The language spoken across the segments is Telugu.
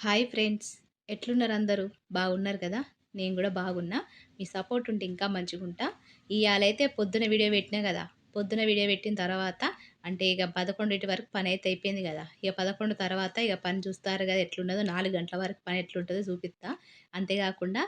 Hi friends. ఎట్లున్నారు అందరూ? బాగున్నారు కదా? నేను కూడా బాగున్నా. మీ సపోర్ట్ ఉంటే ఇంకా మంచిగుంటా. ఇవాళైతే పొద్దున వీడియో పెట్టినా కదా? పొద్దున వీడియో పెట్టిన తర్వాత అంటే ఇక పదకొండింటి వరకు పని అయితే అయిపోయింది కదా. ఇక పదకొండు తర్వాత ఇక పని చూస్తారు కదా ఎట్లున్నదో నాలుగు గంటల వరకు పని ఎట్లుంటుందో చూపిస్తా. అంతేకాకుండా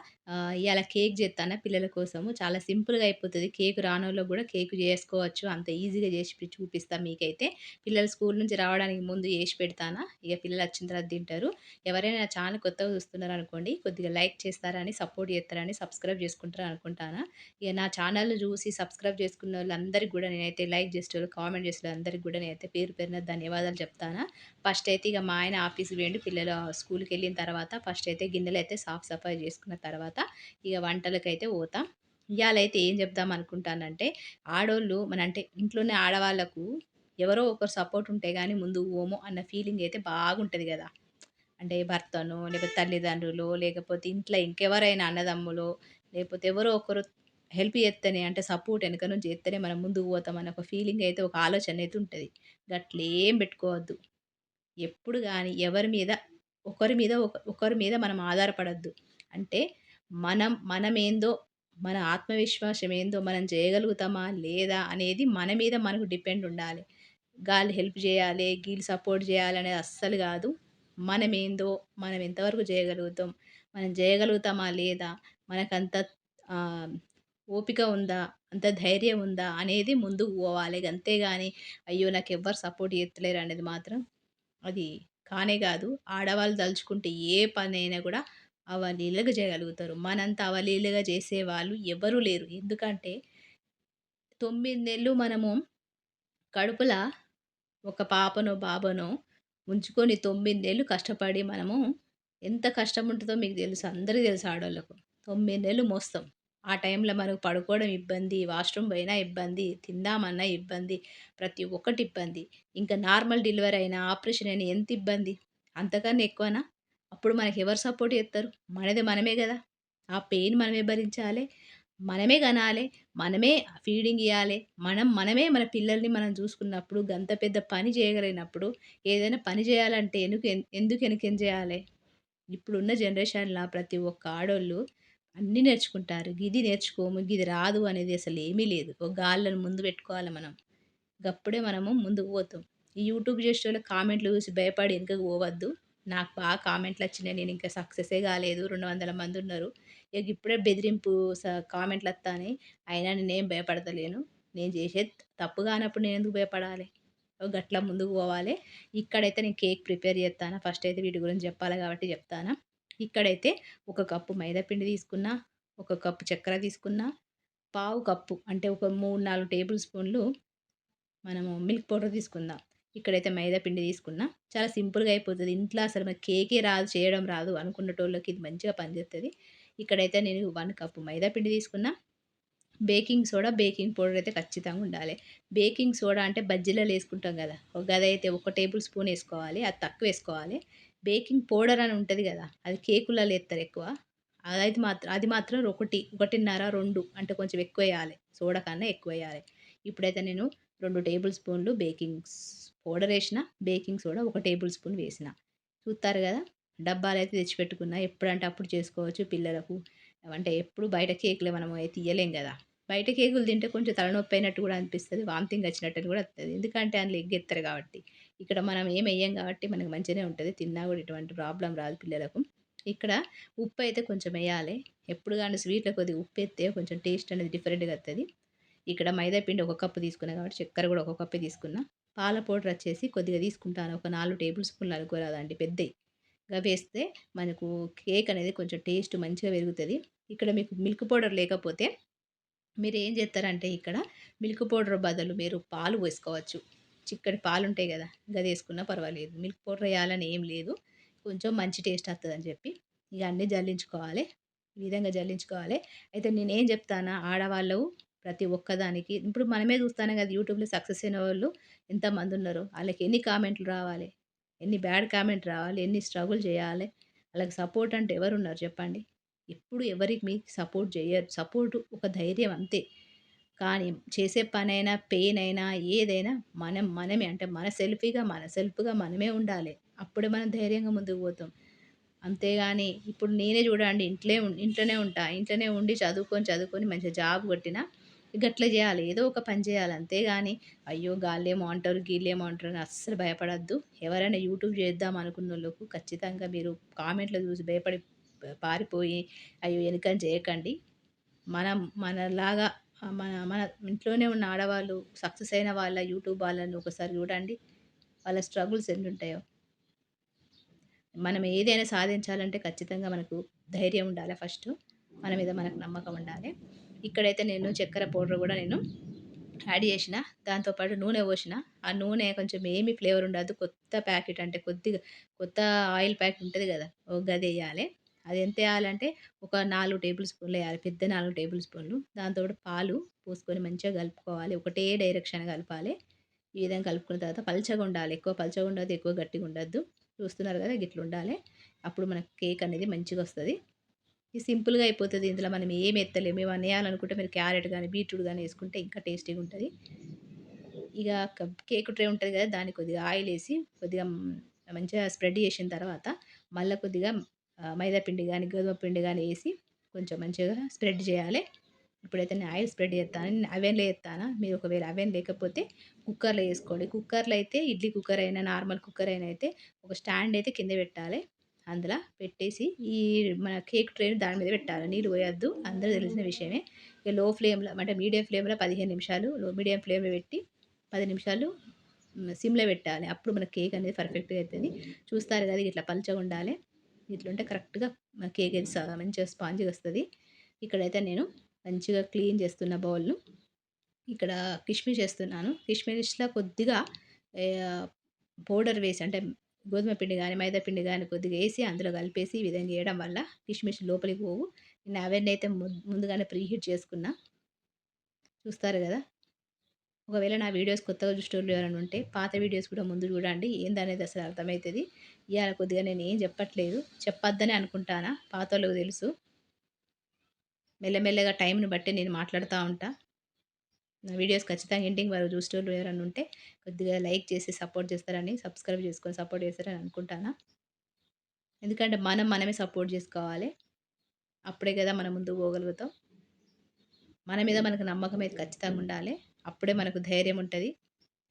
ఇవాళ కేక్ చేస్తాను పిల్లల కోసము. చాలా సింపుల్గా అయిపోతుంది. కేక్ రానోళ్ళు కూడా కేక్ చేసుకోవచ్చు. అంత ఈజీగా చేసి చూపిస్తాను మీకైతే. పిల్లలు స్కూల్ నుంచి రావడానికి ముందు చేసి పెడతానా? ఇక పిల్లలు వచ్చిన తర్వాత తింటారు. ఎవరైనా నా ఛానల్ కొత్తగా చూస్తున్నారు అనుకోండి కొద్దిగా లైక్ చేస్తారని సపోర్ట్ చేస్తారని సబ్స్క్రైబ్ చేసుకుంటారు అనుకుంటాను? ఇక నా ఛానల్ చూసి సబ్స్క్రైబ్ చేసుకున్న వాళ్ళందరికీ కూడా నేనైతే లైక్ చేసేవాళ్ళు కామెంట్ చేసేవాళ్ళు అందరికి కూడా నేనైతే పేరు పేరున ధన్యవాదాలు చెప్తాను. ఫస్ట్ అయితే ఇక మా ఆయన ఆఫీస్కి వెళ్ళి పిల్లలు స్కూల్కి వెళ్ళిన తర్వాత ఫస్ట్ అయితే గిన్నెలు అయితే సాఫ్ సఫాయి చేసుకున్న తర్వాత ఇక వంటలకైతే పోతాం. ఇవాళైతే ఏం చెప్దాం అనుకుంటానంటే ఆడోళ్ళు మన అంటే ఇంట్లోనే ఆడవాళ్ళకు ఎవరో ఒకరు సపోర్ట్ ఉంటే కానీ ముందు ఓమో అన్న ఫీలింగ్ అయితే బాగుంటుంది కదా. అంటే భర్తను లేకపోతే తల్లిదండ్రులు లేకపోతే ఇంట్లో ఇంకెవరైనా అన్నదమ్ములు లేకపోతే ఎవరో ఒకరు హెల్ప్ చేస్తేనే అంటే సపోర్ట్ వెనక నుంచి చేస్తేనే మనం ముందుకు పోతామని ఒక ఫీలింగ్ అయితే ఒక ఆలోచన అయితే ఉంటుంది. గట్లేం పెట్టుకోవద్దు. ఎప్పుడు కానీ ఎవరి మీద ఒకరి మీద ఒక ఒకరి మీద మనం ఆధారపడద్దు. అంటే మనం మనమేందో మన ఆత్మవిశ్వాసం ఏందో మనం చేయగలుగుతామా లేదా అనేది మన మీద మనకు డిపెండ్ ఉండాలి. గాలి హెల్ప్ చేయాలి గీళ్ళు సపోర్ట్ చేయాలి అనేది అస్సలు కాదు. మనమేందో మనం ఎంతవరకు చేయగలుగుతాం మనం చేయగలుగుతామా లేదా మనకంత ఓపిక ఉందా అంత ధైర్యం ఉందా అనేది ముందుకు పోవాలి. అంతేగాని అయ్యో! నాకు ఎవ్వరు సపోర్ట్ చేస్తలేరు అనేది మాత్రం అది కానే కాదు. ఆడవాళ్ళు తలుచుకుంటే ఏ పనైనా కూడా అవలీలగా చేయగలుగుతారు. మనంత అవలీలగా చేసేవాళ్ళు ఎవరూ లేరు. ఎందుకంటే తొమ్మిది నెలలు మనము కడుపుల ఒక పాపనో బాబనో ఉంచుకొని తొమ్మిది నెలలు కష్టపడి మనము ఎంత కష్టం ఉంటుందో మీకు తెలుసు. అందరికీ తెలుసు ఆడవాళ్ళకు తొమ్మిది నెలలు మోస్తాం. ఆ టైంలో మనకు పడుకోవడం ఇబ్బంది వాష్రూమ్ పోయినా ఇబ్బంది తిందామన్నా ఇబ్బంది ప్రతి ఒక్కటి ఇబ్బంది. ఇంకా నార్మల్ డెలివరీ అయినా ఆపరేషన్ అయినా ఎంత ఇబ్బంది? అంతకన్నా ఎక్కువనా? అప్పుడు మనకి ఎవరు సపోర్ట్ చేస్తారు? మనది మనమే కదా. ఆ పెయిన్ మనమే భరించాలి మనమే కనాలి మనమే ఫీడింగ్ ఇవ్వాలి మనం మనమే మన పిల్లల్ని మనం చూసుకున్నప్పుడు గంత పెద్ద పని చేయగలిగినప్పుడు ఏదైనా పని చేయాలంటే ఎందుకు ఎందుకు వెనకేం చేయాలి? ఇప్పుడున్న జనరేషన్లో ప్రతి ఒక్క ఆడోళ్ళు అన్నీ నేర్చుకుంటారు. గిది నేర్చుకోము గిది రాదు అనేది అసలు ఏమీ లేదు. ఒక గాళ్ళను ముందు పెట్టుకోవాలి మనం. గప్పుడే మనము ముందుకు పోతాం. ఈ యూట్యూబ్ చేసే వాళ్ళు కామెంట్లు చూసి భయపడి వెనుకకు పోవద్దు. నాకు బాగా కామెంట్లు వచ్చినాయి. నేను ఇంకా సక్సెసే కాలేదు. రెండు వందల మంది ఉన్నారు. ఇక ఇప్పుడే బెదిరింపు కామెంట్లు వస్తాని అయినా నేనేం భయపడతలేను. నేను చేసే తప్పు కానప్పుడు నేను ఎందుకు భయపడాలి? గట్ల ముందుకు పోవాలి. ఇక్కడైతే నేను కేక్ ప్రిపేర్ చేస్తాను ఫస్ట్ అయితే వీటి గురించి చెప్పాలి కాబట్టి చెప్తాను? ఇక్కడైతే ఒక కప్పు మైదాపిండి తీసుకున్నా ఒక కప్పు చక్కెర తీసుకున్నా పావు కప్పు అంటే ఒక మూడు నాలుగు టేబుల్ స్పూన్లు మనము మిల్క్ పౌడర్ తీసుకుందాం. ఇక్కడైతే మైదా పిండి తీసుకున్నా. చాలా సింపుల్గా అయిపోతుంది. ఇంట్లో అసలు మనకి కేకే రాదు చేయడం రాదు అనుకున్నటోళ్ళకి ఇది మంచిగా పనిచేస్తుంది ఇక్కడైతే నేను వన్ కప్పు మైదా పిండి తీసుకున్నా. బేకింగ్ సోడా బేకింగ్ పౌడర్ అయితే ఖచ్చితంగా ఉండాలి. బేకింగ్ సోడా అంటే బజ్జీలలో వేసుకుంటాం కదా. ఒక గదైతే ఒక టేబుల్ స్పూన్ వేసుకోవాలి అది తక్కువ వేసుకోవాలి. బేకింగ్ పౌడర్ అని ఉంటుంది కదా అది కేకులలో వేస్తారు ఎక్కువ. అది మాత్రం అది మాత్రం ఒకటి ఒకటిన్నర రెండు అంటే కొంచెం ఎక్కువ వేయాలి. సోడా కన్నా ఎక్కువ వేయాలి. ఇప్పుడైతే నేను రెండు టేబుల్ స్పూన్లు బేకింగ్ పౌడర్ వేసిన బేకింగ్ సోడా ఒక టేబుల్ స్పూన్ వేసిన. చూస్తారు కదా డబ్బాలు అయితే తెచ్చిపెట్టుకున్నా ఎప్పుడంటే అప్పుడు చేసుకోవచ్చు పిల్లలకు. అంటే ఎప్పుడు బయట కేకులు మనం అయితే తీయలేం కదా. బయట కేకులు తింటే కొంచెం తలనొప్పి అయినట్టు కూడా అనిపిస్తుంది వామితింగ్ వచ్చినట్టు కూడా వస్తుంది. ఎందుకంటే అందులో ఎగ్గెత్తారు కాబట్టి. ఇక్కడ మనం ఏం వేయం కాబట్టి మనకు మంచిగానే ఉంటుంది. తిన్నా కూడా ఇటువంటి ప్రాబ్లం రాదు పిల్లలకు. ఇక్కడ ఉప్పు అయితే కొంచెం వేయాలి ఎప్పుడు కానీ స్వీట్లో కొద్దిగా ఉప్పు వేస్తే కొంచెం టేస్ట్ అనేది డిఫరెంట్గా వస్తుంది ఇక్కడ మైదా పిండి ఒక కప్పు తీసుకున్నా కాబట్టి చక్కెర కూడా ఒక కప్పే తీసుకున్నా. పాల పౌడర్ వచ్చేసి కొద్దిగా తీసుకుంటాను. ఒక నాలుగు టేబుల్ స్పూన్లు అనుకోరాదండి పెద్దవి వేస్తే మనకు కేక్ అనేది కొంచెం టేస్ట్ మంచిగా పెరుగుతుంది. ఇక్కడ మీకు మిల్క్ పౌడర్ లేకపోతే మీరు ఏం చేస్తారంటే ఇక్కడ మిల్క్ పౌడర్ బదులు మీరు పాలు వేసుకోవచ్చు. చిక్కటి పాలు ఉంటాయి కదా గది వేసుకున్నా పర్వాలేదు. మిల్క్ పౌడర్ వేయాలని ఏం లేదు. కొంచెం మంచి టేస్ట్ వస్తుంది అని చెప్పి ఇక అన్నీ జల్లించుకోవాలి. ఈ విధంగా జల్లించుకోవాలి. అయితే నేనేం చెప్తానా ఆడవాళ్ళు ప్రతి ఒక్కదానికి ఇప్పుడు మనమే చూస్తానే కదా యూట్యూబ్లో సక్సెస్ అయిన వాళ్ళు ఎంతమంది ఉన్నారు వాళ్ళకి ఎన్ని కామెంట్లు రావాలి ఎన్ని బ్యాడ్ కామెంట్ రావాలి ఎన్ని స్ట్రగుల్ చేయాలి వాళ్ళకి సపోర్ట్ అంటే ఎవరు ఉన్నారు చెప్పండి. ఎప్పుడు ఎవరికి మీకు సపోర్ట్ చేయరు సపోర్ట్ ఒక ధైర్యం అంతే. కానీ చేసే పనైనా పెయిన్ అయినా ఏదైనా మనం మనమే అంటే మన సెల్ఫీగా మన సెల్ఫ్గా మనమే ఉండాలి. అప్పుడే మనం ధైర్యంగా ముందుకు పోతాం. అంతేగాని ఇప్పుడు నేనే చూడండి ఇంట్లో ఇంట్లోనే ఉంటా ఇంట్లోనే ఉండి చదువుకొని చదువుకొని మంచిగా జాబ్ కొట్టినా గట్ల చేయాలి ఏదో ఒక పని చేయాలి. అంతేగాని అయ్యో గాళ్ళేమో అంటారు గీళ్ళేమో అంటారు అని అస్సలు భయపడద్దు. ఎవరైనా యూట్యూబ్ చేద్దాం అనుకున్న వాళ్ళకు ఖచ్చితంగా మీరు కామెంట్లో చూసి భయపడి పారిపోయి అయ్యో వెనుకని చేయకండి. మనం మనలాగా మన మన ఇంట్లోనే ఉన్న ఆడవాళ్ళు సక్సెస్ అయిన వాళ్ళ యూట్యూబ్ వాళ్ళని ఒకసారి చూడండి. వాళ్ళ స్ట్రగుల్స్ ఎన్ని ఉంటాయో మనం ఏదైనా సాధించాలంటే ఖచ్చితంగా మనకు ధైర్యం ఉండాలి ఫస్ట్. మన మీద మనకు నమ్మకం ఉండాలి. ఇక్కడైతే నేను చక్కెర పౌడర్ కూడా నేను యాడ్ చేసిన. దాంతోపాటు నూనె పోసిన. ఆ నూనె కొంచెం ఏమి ఫ్లేవర్ ఉండదు. కొత్త ప్యాకెట్ అంటే కొద్దిగా కొత్త ఆయిల్ ప్యాకెట్ ఉంటుంది కదా. ఒక గది వేయాలి. అది ఎంత వేయాలంటే ఒక నాలుగు టేబుల్ స్పూన్లు వేయాలి. పెద్ద నాలుగు టేబుల్ స్పూన్లు. దాంతో పాలు పోసుకొని మంచిగా కలుపుకోవాలి. ఒకటే డైరెక్షన్ కలపాలి. ఈ విధంగా కలుపుకున్న తర్వాత పల్చగా ఉండాలి. ఎక్కువ పల్చగా ఉండదు ఎక్కువ గట్టిగా ఉండద్దు. చూస్తున్నారు కదా గిట్ల ఉండాలి. అప్పుడు మనకు కేక్ అనేది మంచిగా వస్తుంది. ఇది సింపుల్గా అయిపోతుంది. ఇందులో మనం ఏం ఎత్తలేము మేము వేయాలనుకుంటే మీరు క్యారెట్ కానీ బీట్రూట్ కానీ వేసుకుంటే ఇంకా టేస్టీగా ఉంటుంది. ఇక కేక్ ట్రే ఉంటుంది కదా దాన్ని కొద్దిగా ఆయిల్ వేసి కొద్దిగా మంచిగా స్ప్రెడ్ చేసిన తర్వాత మళ్ళీ కొద్దిగా మైదా పిండి కానీ గోధుమ పిండి కానీ వేసి కొంచెం మంచిగా స్ప్రెడ్ చేయాలి. ఇప్పుడైతే నేను ఆయిల్ స్ప్రెడ్ చేస్తాను. నేను అవెన్లో వేస్తాను? మీరు ఒకవేళ అవెన్ లేకపోతే కుక్కర్లో వేసుకోండి. కుక్కర్లో అయితే ఇడ్లీ కుక్కర్ అయినా నార్మల్ కుక్కర్ అయినా అయితే ఒక స్టాండ్ అయితే కింద పెట్టాలి. అందులో పెట్టేసి ఈ మన కేక్ ట్రైన్ దాని మీద పెట్టాలి. నీళ్ళు పోయొద్దు. అందరూ తెలిసిన విషయమే. ఇక లో ఫ్లేమ్లో అంటే మీడియం ఫ్లేమ్లో పదిహేను నిమిషాలు లో మీడియం ఫ్లేమ్లో పెట్టి పది నిమిషాలు సిమ్లో పెట్టాలి. అప్పుడు మన కేక్ అనేది పర్ఫెక్ట్గా అవుతుంది చూస్తారు కదా ఇట్లా పలుచగా ఉండాలి. ఇట్లుంటే కరెక్ట్గా కేక్ అయితే మంచిగా స్పాంజ్గా వస్తుంది. ఇక్కడైతే నేను మంచిగా క్లీన్ చేస్తున్న బౌల్ను ఇక్కడ కిష్మిష్ వేస్తున్నాను. కిష్మిష్లో కొద్దిగా పౌడర్ వేసి అంటే గోధుమ పిండి కానీ మైదా పిండి కానీ కొద్దిగా వేసి అందులో కలిపేసి ఈ విధంగా వేయడం వల్ల కిష్మిష్ లోపలికి పోవు. నేను అవన్నీ అయితే ముందుగానే ప్రీహీట్ చేసుకున్నా. చూస్తారు కదా? ఒకవేళ నా వీడియోస్ కొత్తగా చూసేవాళ్ళు ఎవరైనా ఉంటే పాత వీడియోస్ కూడా ముందు చూడండి. ఏందనేది అసలు అర్థమవుతుంది ఇవాళ కొద్దిగా నేను ఏం చెప్పట్లేదు. చెప్పొద్దని అనుకుంటానా? పాత వాళ్ళకి తెలుసు. మెల్లమెల్లగా టైంని బట్టి నేను మాట్లాడుతూ ఉంటా. నా వీడియోస్ ఖచ్చితంగా ఎండింగ్ వారు చూసేవాళ్ళు ఎవరైనా ఉంటే కొద్దిగా లైక్ చేసి సపోర్ట్ చేస్తారని సబ్స్క్రైబ్ చేసుకొని సపోర్ట్ చేస్తారని అనుకుంటానా? ఎందుకంటే మనం మనమే సపోర్ట్ చేసుకోవాలి. అప్పుడే కదా మనం ముందుకు పోగలుగుతాం. మన మీద మనకు నమ్మకం అయితే ఖచ్చితంగా ఉండాలి. అప్పుడే మనకు ధైర్యం ఉంటుంది.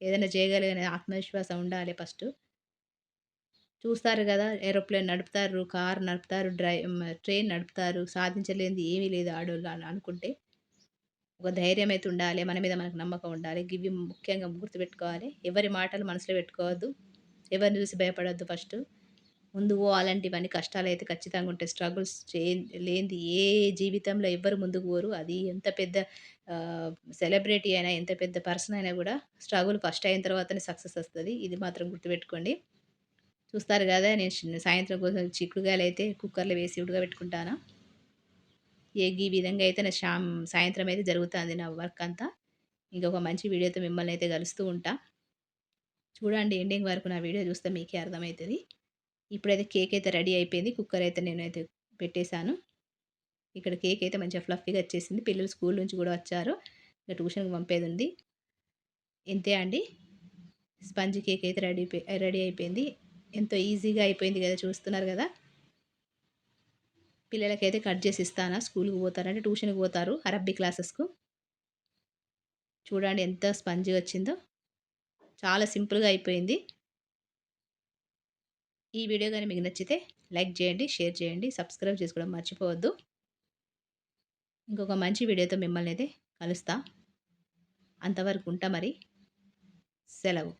ఏదైనా చేయగలిగిన ఆత్మవిశ్వాసం ఉండాలి ఫస్ట్. చూస్తారు కదా ఏరోప్లేన్ నడుపుతారు కార్ నడుపుతారు డ్రై ట్రైన్ నడుపుతారు సాధించలేనిది ఏమీ లేదు ఆడోళ్ళు అని అనుకుంటే. ఒక ధైర్యం అయితే ఉండాలి మన మీద మనకు నమ్మకం ఉండాలి గివి ముఖ్యంగా గుర్తుపెట్టుకోవాలి. ఎవరి మాటలు మనసులో పెట్టుకోవద్దు ఎవరిని చూసి భయపడద్దు ఫస్ట్. ముందు పోవాలంటే ఇవన్నీ కష్టాలు అయితే ఖచ్చితంగా ఉంటాయి. స్ట్రగుల్స్ చే లేనిది ఏ జీవితంలో ఎవ్వరు ముందుకు పోరు. అది ఎంత పెద్ద సెలబ్రిటీ అయినా ఎంత పెద్ద పర్సన్ అయినా కూడా స్ట్రగుల్ ఫస్ట్ అయిన తర్వాతనే సక్సెస్ వస్తుంది. ఇది మాత్రం గుర్తుపెట్టుకోండి. చూస్తారు కదా నేను సాయంత్రం కోసం చిక్కుడుగాయలు అయితే కుక్కర్లో వేసి ఉడకబెట్టుకుంటాను? ఏ ఈ విధంగా అయితే నా షామ్ సాయంత్రం అయితే జరుగుతుంది నా వర్క్ అంతా. ఇంకొక మంచి వీడియోతో మిమ్మల్ని అయితే కలుస్తూ ఉంటా. చూడండి ఎండింగ్ వరకు నా వీడియో చూస్తే మీకే అర్థమవుతుంది. ఇప్పుడైతే కేక్ అయితే రెడీ అయిపోయింది. కుక్కర్ అయితే నేనైతే పెట్టేశాను. ఇక్కడ కేక్ అయితే మంచిగా ఫ్లఫీగా వచ్చేసింది. పిల్లలు స్కూల్ నుంచి కూడా వచ్చారు. ఇంకా ట్యూషన్కి పంపేది ఉంది ఇంతే అండి. స్పంజ్ కేక్ అయితే రెడీ రెడీ అయిపోయింది. ఎంతో ఈజీగా అయిపోయింది కదా చూస్తున్నారు కదా. పిల్లలకైతే కట్ చేసి ఇస్తాను? స్కూల్కి పోతారంటే ట్యూషన్కి పోతారు అరబ్బీ క్లాసెస్కు. చూడండి ఎంత స్పంజ్ వచ్చిందో. చాలా సింపుల్గా అయిపోయింది. ఈ వీడియో కానీ మీకు నచ్చితే లైక్ చేయండి షేర్ చేయండి సబ్స్క్రైబ్ చేసుకోవడం మర్చిపోవద్దు. ఇంకొక మంచి వీడియోతో మిమ్మల్ని అయితే కలుస్తా. అంతవరకు ఉంటా మరి. సెలవు.